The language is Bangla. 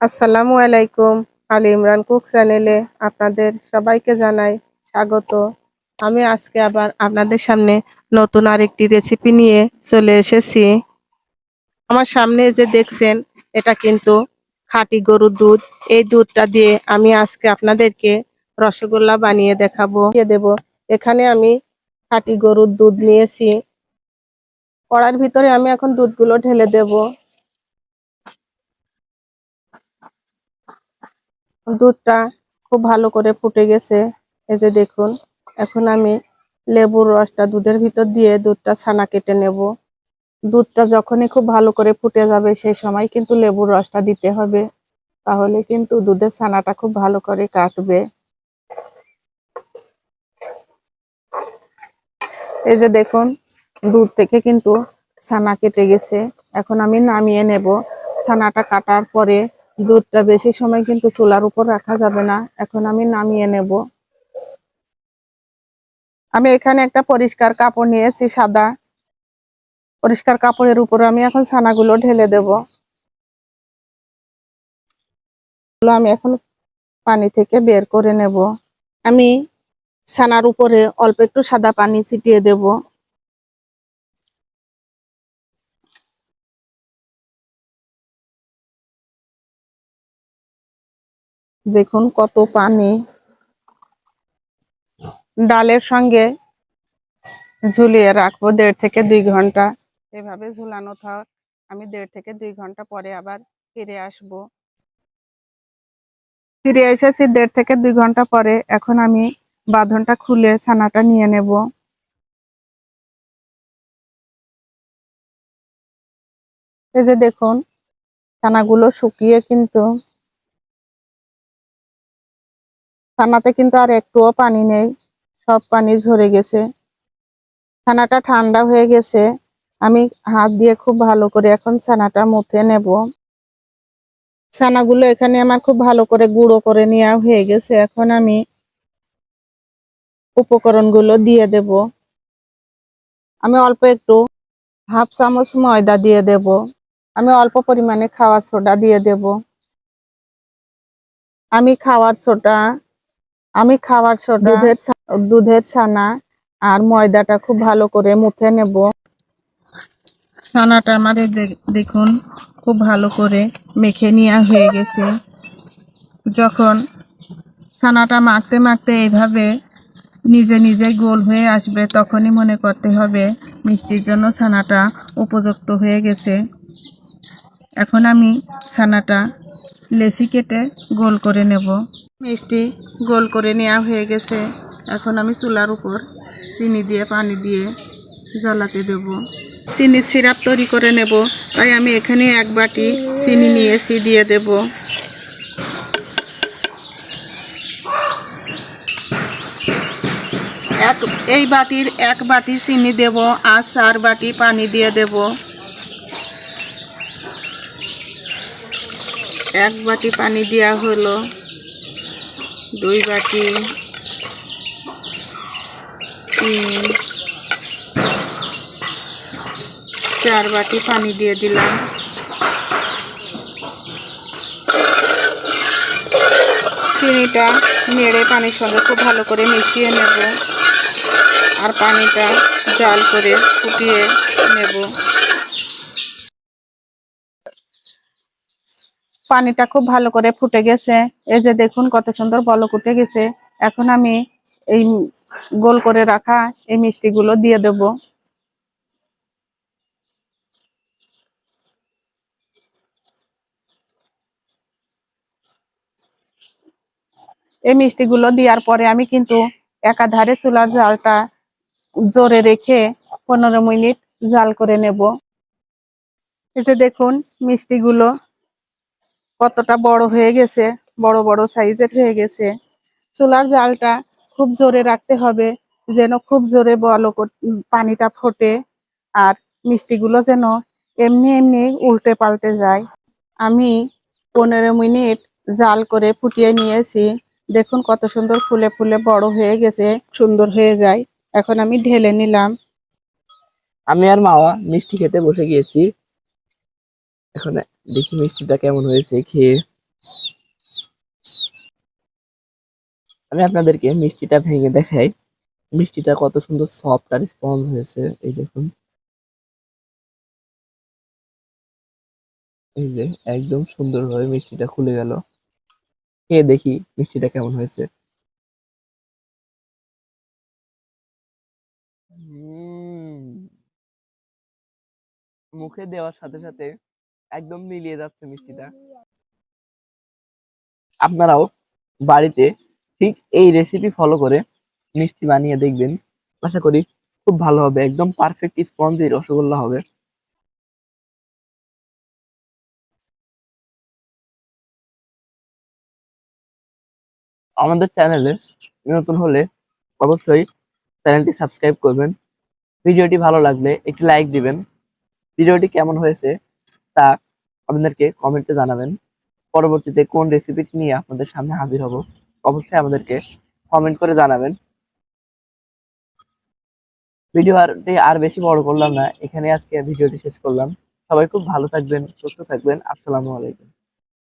আসসালামু আলাইকুম, আলী ইমরান কুক চ্যানেলে আপনাদের সবাইকে জানাই স্বাগত। আমি আজকে আবার আপনাদের সামনে নতুন আরেকটি রেসিপি নিয়ে চলে এসেছি। আমার সামনে যে দেখছেন, এটা কিন্তু খাঁটি গরুর দুধ। এই দুধটা দিয়ে আমি আজকে আপনাদেরকে রসগোল্লা বানিয়ে দেখাবো। দেব, এখানে আমি খাঁটি গরুর দুধ নিয়েছি। কড়ার ভিতরে আমি এখন দুধগুলো ঢেলে দেবো। দুধটা খুব ভালো করে ফুটে গেছে। এই যে দেখুন, এখন আমি লেবুর রসটা দুধের ভিতর দিয়ে দুধটা ছানা কেটে নেব। দুধটা যখনই খুব ভালো করে ফুটে যাবে সেই সময় কিন্তু লেবুর রসটা দিতে হবে। তাহলে কিন্তু দুধের ছানাটা খুব ভালো করে কাটবে। এই যে দেখুন দুধ থেকে কিন্তু ছানা কেটে গেছে। এখন আমি নামিয়ে নেব। ছানাটা কাটার পরে দুধটা বেশি সময় কিন্তু চুলার উপর রাখা যাবে না। এখন আমি নামিয়ে নেব। আমি এখানে একটা পরিষ্কার কাপড় নিয়েছি, সাদা। পরিষ্কার কাপড়ের উপর আমি এখন ছানাগুলো ঢেলে দেব। আমি এখন পানি থেকে বের করে নেব। আমি ছানার উপরে অল্প একটু সাদা পানি ছিটিয়ে দেব। দেখুন কত পানি। ডালের সঙ্গে ঝুলিয়ে রাখব দেড় থেকে দুই ঘণ্টা। এভাবে ঝুলানো থাক, আমি দেড় থেকে দুই ঘণ্টা পরে আবার ফিরে আসব। ফিরে এসেছি দেড় থেকে দুই ঘণ্টা পরে, এখন আমি বাঁধনটা খুলে ছানাটা নিয়ে নেব। এই যে দেখুন, ছানাগুলো শুকিয়ে কিন্তু ছানাতে কিন্তু আর একটুও পানি নেই। সব পানি ঝরে গেছে। ছানাটা ঠান্ডা হয়ে গেছে। আমি হাত দিয়ে খুব ভালো করে এখন ছানাটা মুথে নেব। ছানাগুলো এখানে আমার খুব ভালো করে গুঁড়ো করে নেওয়া হয়ে গেছে। এখন আমি উপকরণগুলো দিয়ে দেব। আমি অল্প একটু হাফ চামচ ময়দা দিয়ে দেব। আমি অল্প পরিমাণে খাওয়ার সোডা দিয়ে দেব। আমি খাওয়ার সোডা আমি খাওয়ার সোডা দুধের দুধের ছানা আর ময়দাটা খুব ভালো করে মুখে নেব। ছানাটা আমাদের দেখুন খুব ভালো করে মেখে নেওয়া হয়ে গেছে। যখন ছানাটা মাখতে মাখতে এইভাবে নিজে নিজে গোল হয়ে আসবে তখনই মনে করতে হবে মিষ্টির জন্য ছানাটা উপযুক্ত হয়ে গেছে। এখন আমি ছানাটা লেসি কেটে গোল করে নেব। মিষ্টি গোল করে নেওয়া হয়ে গেছে। এখন আমি চুলার উপর চিনি দিয়ে, পানি দিয়ে জ্বালাতে দেব। চিনি সিরাপ তৈরি করে নেব, তাই আমি এখানে এক বাটি চিনি নিয়ে নিয়েছি, দিয়ে দেব। এক, এই বাটির এক বাটি চিনি দেব আর চার বাটি পানি দিয়ে দেব। এক বাটি পানি দেওয়া হলো। দুই বাটি, তিন, চার বাটি পানি দিয়ে দিলাম। চিনিটা নেড়ে পানির সঙ্গে খুব ভালো করে মিশিয়ে নেব আর পানিটা জাল করে ফুটিয়ে নেব। পানিটা খুব ভালো করে ফুটে গেছে। এই যে দেখুন কত সুন্দর বলক উঠে গেছে। এখন আমি এই গোল করে রাখা এই মিষ্টিগুলো দিয়ে দেব। এই মিষ্টিগুলো দেওয়ার পরে আমি কিন্তু একাধারে চুলার জালটা জোরে রেখে পনেরো মিনিট জাল করে নেব। এই যে দেখুন মিষ্টিগুলো কতটা বড় হয়ে গেছে, বড় বড় সাইজের হয়ে গেছে। চুলার জালটা খুব জোরে রাখতে হবে, যেন খুব জোরে বল পানিটা ফোটে আর মিষ্টিগুলো যেন এমনি এমনি উল্টে পাল্টে যায়। আমি পনেরো মিনিট জাল করে ফুটিয়ে নিয়েছি। দেখুন কত সুন্দর ফুলে ফুলে বড় হয়ে গেছে, সুন্দর হয়ে যায়। এখন আমি ঢেলে নিলাম। আমি আর মাওয়া মিষ্টি খেতে বসে গিয়েছি। এখন দেখি মিষ্টিটা কেমন হয়েছে, খেয়ে। আমি আপনাদেরকে মিষ্টিটা ভেঙে দেখাই। মিষ্টিটা কত সুন্দর সফট আর স্পঞ্জ হয়েছে, এই দেখুন। এই যে একদম সুন্দরভাবে মিষ্টিটা খুলে গেল। খেয়ে দেখি মিষ্টিটা কেমন হয়েছে। মুখে দেওয়ার সাথে সাথে একদম মিলিয়ে যাচ্ছে মিষ্টিটা। আপনারাও বাড়িতে ঠিক এই রেসিপি ফলো করে মিষ্টি বানিয়ে দেখবেন। আশা করি খুব ভালো হবে, একদম পারফেক্ট স্পঞ্জি রসগোল্লা হবে। আমাদের চ্যানেলে নতুন হলে অবশ্যই চ্যানেলটি সাবস্ক্রাইব করবেন। ভিডিওটি ভালো লাগলে একটি লাইক দিবেন। ভিডিওটি কেমন হয়েছে তা আপনাদেরকে কমেন্টে জানাবেন। পরবর্তীতে কোন রেসিপি নিয়ে আপনাদের সামনে হাজির হব, অবশ্যই আমাদেরকে কমেন্ট করে জানাবেন। ভিডিও আর আর বেশি বড় করলাম না এখানে আজকে ভিডিওটি শেষ করলাম। সবাই খুব ভালো থাকবেন, সুস্থ থাকবেন, আসসালামু আলাইকুম।